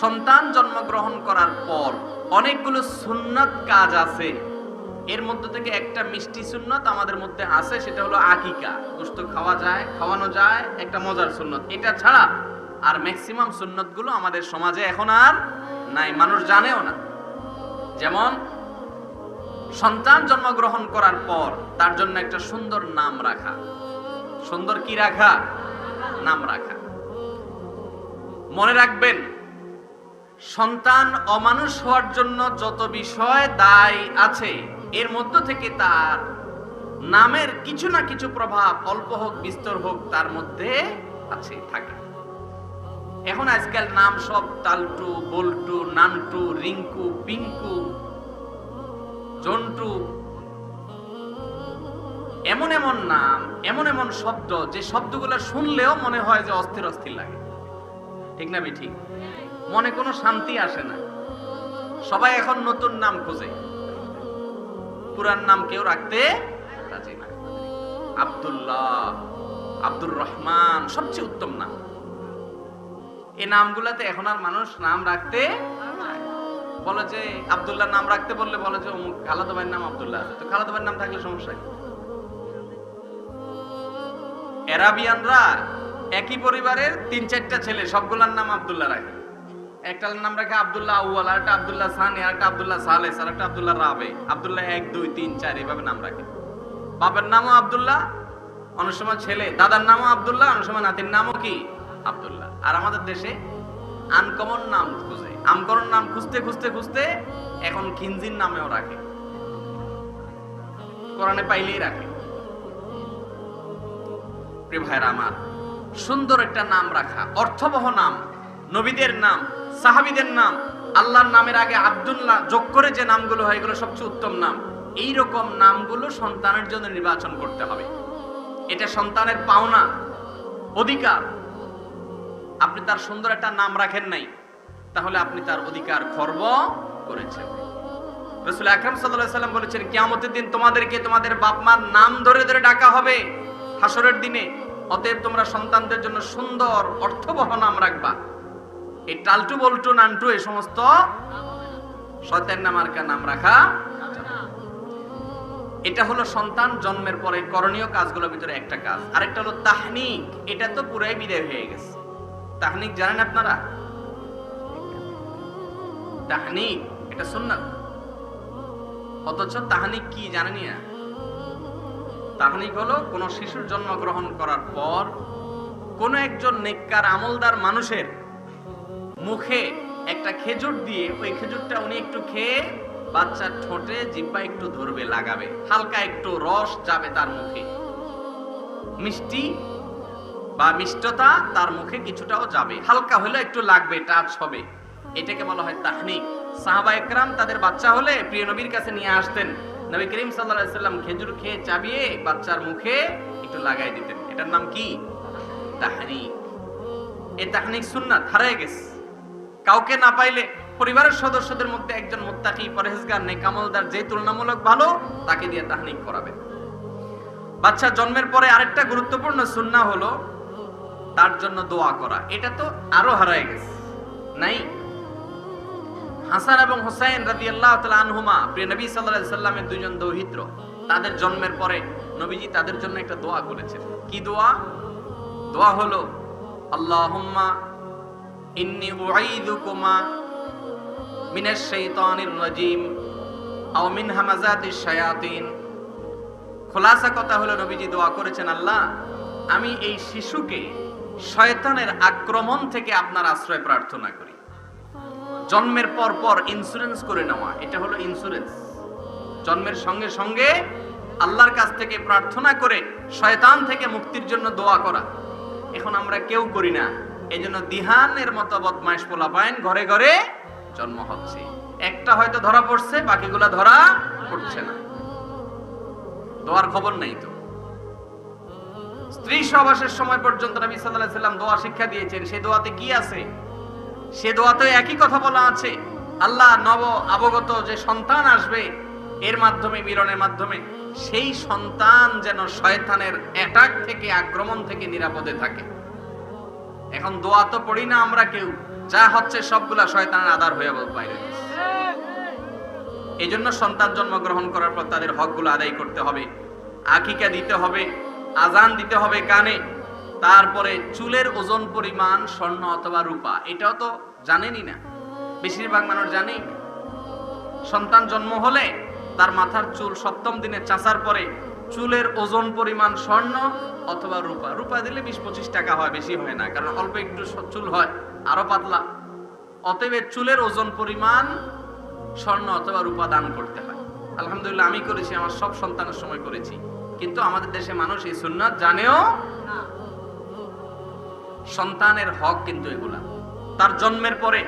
সন্তান জন্মগ্রহণ করার পর অনেকগুলো সুন্নত কাজ আছে। এর মধ্যে থেকে একটা মিষ্টি সুন্নত আমাদের মধ্যে আছে, সেটা হলো আকিকা। গোস্ত খাওয়া যায়, খাওয়ানো যায়, একটা মজার সুন্নত। এটা ছাড়া আর ম্যাক্সিমাম সুন্নতগুলো আমাদের সমাজে এখন আর নাই, মানুষ জানেও না। যেমন, সন্তান জন্মগ্রহণ করার পর তার জন্য একটা সুন্দর নাম রাখা। সুন্দর কি রাখা? নাম রাখা। মনে রাখবেন সন্তান অমানুষ হওয়ার জন্য যত বিষয় দায় আছে, এর মধ্য থেকে তার নামের কিছু না কিছু প্রভাব অল্প হোক, বিস্তর হোক, তার মধ্যে আছে, থাকে। এখন আজকাল নাম সব তালটু, বল্টু, নানটু, রিঙ্কু, পিঙ্কু, জন্টু। এমন এমন নাম, এমন এমন শব্দ, যে শব্দগুলো শুনলেও মনে হয় যে অস্থির অস্থির লাগে। ঠিক না ঠিক মনে কোনো শান্তি আসে না। সবাই এখন নতুন নাম খোঁজে। পুরান নাম কেউ রাখতে রাজি না। আব্দুল্লাহ, আব্দুর রহমান, সবচেয়ে উত্তম নাম। এই নামগুলাতে এখন আর মানুষ নাম রাখতে বলে যে আব্দুল্লাহ নাম রাখতে বললে বলে যে, অমুক ভাইয়ের নাম আবদুল্লাহ আছে। তো খালাতো ভাইয়ের নাম থাকলে সমস্যা কি? এরাবিয়ানরা একই পরিবারের তিন চারটা ছেলে, সবগুলার নাম আবদুল্লাহ রাখে। একটার নাম রাখে আব্দুল্লাহ আউয়াল, আরেকটা আব্দুল্লাহ সানি, আরেকটা আব্দুল্লাহ সালেস, আরেকটা আব্দুল্লাহ রাবে। আব্দুল্লাহ এক, দুই, তিন, চার, এইভাবে নাম রাখে। বাবার নামও আব্দুল্লাহ, অনেক সময় ছেলে। দাদার নামও আব্দুল্লাহ, অনেক সময় নাতির নামও কি? আব্দুল্লাহ। আর আমাদের দেশে আনকমন নাম খুঁজে। আমকরণ নাম খুঁজতে খুঁজতে খুঁজতে এখন খিনজির নামেও রাখে। কোরআনে পাইলেই রাখে। প্রিয় ভাইরা আমার, সুন্দর একটা নাম রাখা। অর্থবহ নাম, নবীদের নাম। সাহাবিদের নাম, আল্লাহর নামের আগে আব্দুল্লাহ যোগ করে যে নামগুলো হয়, এগুলো সবচেয়ে উত্তম নাম। এই রকম নামগুলো সন্তানের জন্য নির্বাচন করতে হবে। এটা সন্তানের পাওনা, অধিকার। আপনি তার সুন্দর একটা নাম রাখেন নাই, তাহলে আপনি তার অধিকার খর্ব করেছেন। রসুল আকরাম সাল্লাল্লাহু সাল্লাম বলেছেন, কিয়ামতের দিন তোমাদেরকে তোমাদের বাপ মার নাম ধরে ধরে ডাকা হবে। হাসরের দিনে, অতএব তোমরা সন্তানদের জন্য সুন্দর, অর্থবহ নাম রাখবা। এই টালটু বল্টু নান্টু এই সমস্ত শয়তান নামার্কা নাম রাখা এটা হলো সন্তান জন্মের পরে করণীয় কাজগুলোর ভিতরে একটা কাজ। আরেকটা হলো তাহনিক। এটা তো পুরাই বিদায় হয়ে গেছে। তাহনিক জানেন আপনারা? তাহনিক, এটা সুন্নাত। অথচ তাহনিক কি জানেনি না? তাহনিক হলো কোন শিশুর জন্মগ্রহণ করার পর কোন একজন নেককার আমলদার মানুষের মুখে একটা খেজুর দিয়ে ওই খেজুরটা উনি একটু খেয়ে বাচ্চার ঠোঁটে জিব্বা একটু ধরবে, লাগাবে। হালকা একটু রস যাবে তার মুখে। মিষ্টি বা মিষ্টতা তার মুখে কিছুটাও যাবে। হালকা হলে একটু লাগবে টাচ হবে। এটাকে বলা হয় তাহনিক। সাহাবা একরাম তাদের বাচ্চা হলে প্রিয় নবীর কাছে নিয়ে আসতেন। নবী করিম সাল্লাল্লাহু সাল্লাম খেজুর খেয়ে চাবিয়ে বাচ্চার মুখে একটু লাগাই দিতেন। এটার নাম কি? তাহনিক। এই তাহনিক সুন্নাত, হারিয়ে গেছে। কাউকে না পাইলে পরিবারের সদস্যদের মধ্যে একজন মুত্তাকি, পরহেজগার নেই কামলদার যে তুলনামূলক ভালো, তাকে দিয়ে তাহনিক করাবে। বাচ্চা জন্মের পরে আরেকটা গুরুত্বপূর্ণ সুন্না হলো তার জন্য দোয়া করা। এটা তো আরও হারায় গেছে, নাই? হাসান এবং হোসেন রাদিয়াল্লাহু আল্লাহ আনহুমা, প্রিয় নবী আলাইহি সাল্লামের দুইজন দৌহিত্র, তাদের জন্মের পরে নবীজি তাদের জন্য একটা দোয়া করেছেন। কি দোয়া? দোয়া হলো, আল্লাহুম্মা ইন্নী উঈদুকুমা মিনাশ শাইতানির রাজিম আও মিন হামাজাতিশ শায়াতিন। খোলাসা কথা হলো নবীজি দোয়া করেছেন, আল্লাহ, আমি এই শিশুকে শয়তানের আক্রমণ থেকে আপনার আশ্রয় প্রার্থনা করি। জন্মের পর পর ইন্স্যুরেন্স করে নেওয়া, এটা হলো ইন্স্যুরেন্স জন্মের সঙ্গে সঙ্গে আল্লাহর কাছ থেকে প্রার্থনা করে শয়তান থেকে মুক্তির জন্য দোয়া করা। এখন আমরা কেউ করি না। এই জন্য দিহানের মতো বদমাইশ পোলা পায়েন ঘরে ঘরে জন্ম হচ্ছে। একটা হয়তো ধরা পড়ছে, বাকিগুলা ধরা পড়ছে না। দোয়ার খবর নাই তো। স্ত্রী সহবাসের সময় পর্যন্ত নবী সাল্লাল্লাহু আলাইহি সাল্লাম দোয়া শিক্ষা দিয়েছেন। সেই দোয়াতে কি আছে? সে দোয়াতে একই কথা বলা আছে। আল্লাহ নব অবগত যে সন্তান আসবে, এর মাধ্যমে, মিলনের মাধ্যমে, সেই সন্তান যেন শয়তানের অ্যাটাক থেকে, আক্রমণ থেকে নিরাপদে থাকে। এখন দোয়া তো পড়ি না আমরা কেউ। যা হচ্ছে সবগুলা শয়তানের আদার হয়ে বাইরে। এই জন্য সন্তান জন্মগ্রহণ করার পর তাদের হকগুলো আদায় করতে হবে। আকিকা দিতে হবে, আজান দিতে হবে কানে। তারপরে চুলের ওজন পরিমাণ স্বর্ণ অথবা রূপা। এটাও তো জানেনই না। বেশিরভাগ মানুষ জানেই সন্তান জন্ম হলে তার মাথার চুল সপ্তম দিনে চাচার পরে চুলের ওজন পরিমাণ স্বর্ণ অথবা রূপা। রূপা দিলে বিশ পঁচিশ টাকা হয়, বেশি হয় না, কারণ অল্প একটু চুল হয়, আরও পাতলা। অতএব চুলের ওজন পরিমাণ স্বর্ণ অথবা রূপা দান করতে হয়। আলহামদুলিল্লাহ, আমি করেছি, আমার সব সন্তানের সময় করেছি। কিন্তু আমাদের দেশে মানুষ এই সুন্নাত জানেও সন্তানের হক কিন্তু এগুলা। তার জন্মের পরে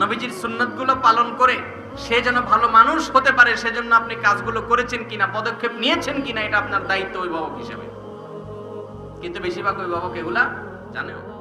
নবীজির সুন্নাতগুলো পালন করে সে যেন ভালো মানুষ হতে পারে, সেজন্য আপনি কাজগুলো করেছেন কিনা, পদক্ষেপ নিয়েছেন কিনা, এটা আপনার দায়িত্ব অভিভাবক হিসেবে। কিন্তু বেশিরভাগ অভিভাবক এগুলা জানেও।